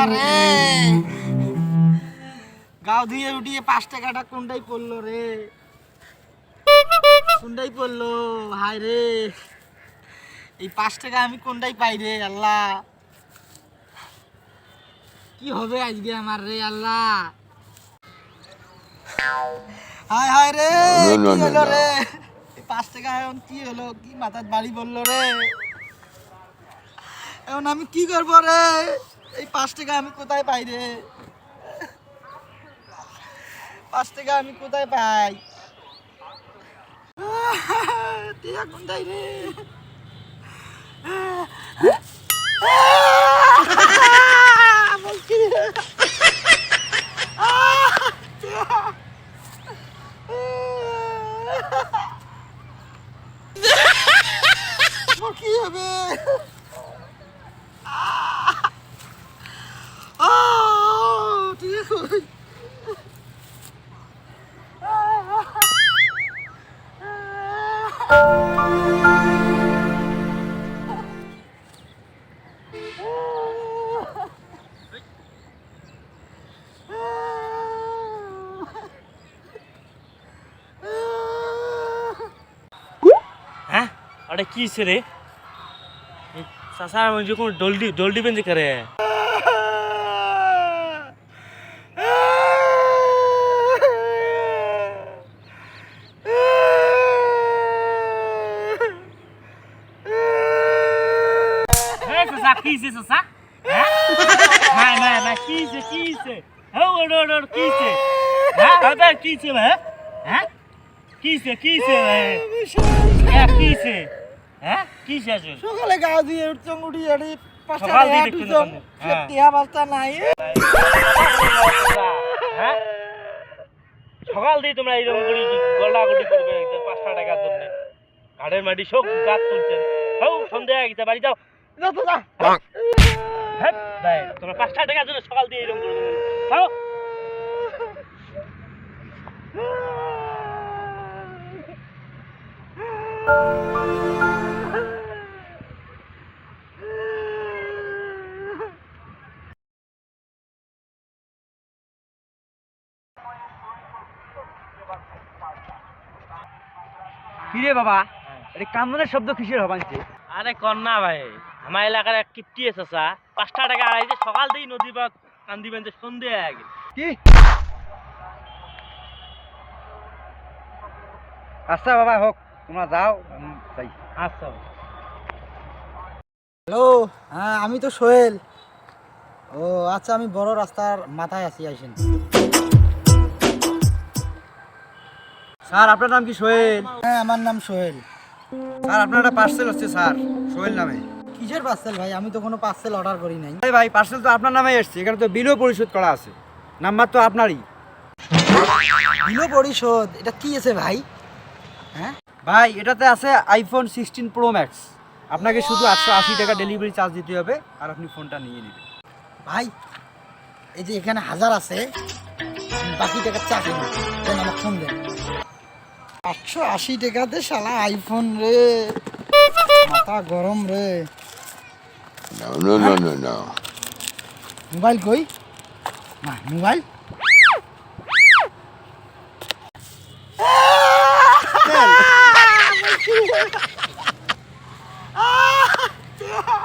আল্লাহ রে গাও ধুয়ে উঠিয়ে পাঁচ টাকাটা কোনটাই পড়ল রে? কোনটাই পড়ল? হায় রে। এই পাঁচ টাকা আমি কোনটাই পাই রে আল্লাহ? কি হবে আজকে আমার রে আল্লাহ? হায় হায় রে কি হলো রে? এই পাঁচ টাকা এখন কি হলো? কি মাথার বাড়ি বলল রে? এখন আমি কি করব রে? এই পাঁচ টাকা আমি কোথায় পাই রে? পাঁচ টাকা আমি কোথায় পাই? রে? বলছি কি হ্যাঁ अरे की से रे ससा म्हणजे कोण डोलडी চাচা কিছে চাচা না না না কিছে কিছে ওর ওর ওর কিছে হ্যাঁ দাদা কিছে ভাই হ্যাঁ? কিছে কিছে ভাই হ্যাঁ? কিছে হ্যাঁ, হ্যাঁ কিছে আসলে সকালে গা দিয়ে উঠছং উঠি আড়ি পাঁচটা উঠছং সত্যি অবস্থা নাই। হ্যাঁ? সকাল দিয়ে তোমরা এরকম করে গলাগলি করবে পাঁচটা টাকার জন্য। ঘাড়ের মাটি সব গাছ তুলছেন। হ্যাঁ সন্ধ্যা গেছে বাড়ি যাও। পাঁচটা টাকার জন্য সকাল দিয়ে কিরে বাবা এটা কান্দনের শব্দ কিসের হবানছে? আরে কন্যা ভাই। আমার এলাকার এক কিপ্টি আছে চা পাঁচটা টাকা আড়াইছে সকাল দিয়ে নদী বা কান্দিবেন যে সন্ধ্যে হয়ে গেছে কি? আচ্ছা বাবা হোক তোমরা যাও আমি যাই। আচ্ছা হ্যালো হ্যাঁ আমি তো সোহেল। ও আচ্ছা আমি বড় রাস্তার মাথায় আছি আইসেন। স্যার আপনার নাম কি সোহেল? হ্যাঁ আমার নাম সোহেল। স্যার আপনার একটা পার্সেল হচ্ছে স্যার সোহেল নামে। কিসের পার্সেল ভাই? আমি তো কোনো পার্সেল অর্ডার করি নাই। আরে ভাই পার্সেল তো আপনার নামে এসছে এখানে তো বিলও পরিশোধ করা আছে। নাম্বার তো আপনারই। বিলো পরিশোধ? এটা কি আছে ভাই? হ্যাঁ? ভাই এটাতে আছে আইফোন সিক্সটিন প্রো ম্যাক্স আপনাকে শুধু আটশো আশি টাকা ডেলিভারি চার্জ দিতে হবে আর আপনি ফোনটা নিয়ে নেবেন। ভাই এই যে এখানে হাজার আছে বাকি টাকা দেন আমার ফোন দেন। আটশো আশি টাকাতে শালা আইফোন রে। মাথা গরম রে। No, no, no, no, no. Mobile कोई? हाँ, mobile. Ah! ah! ah!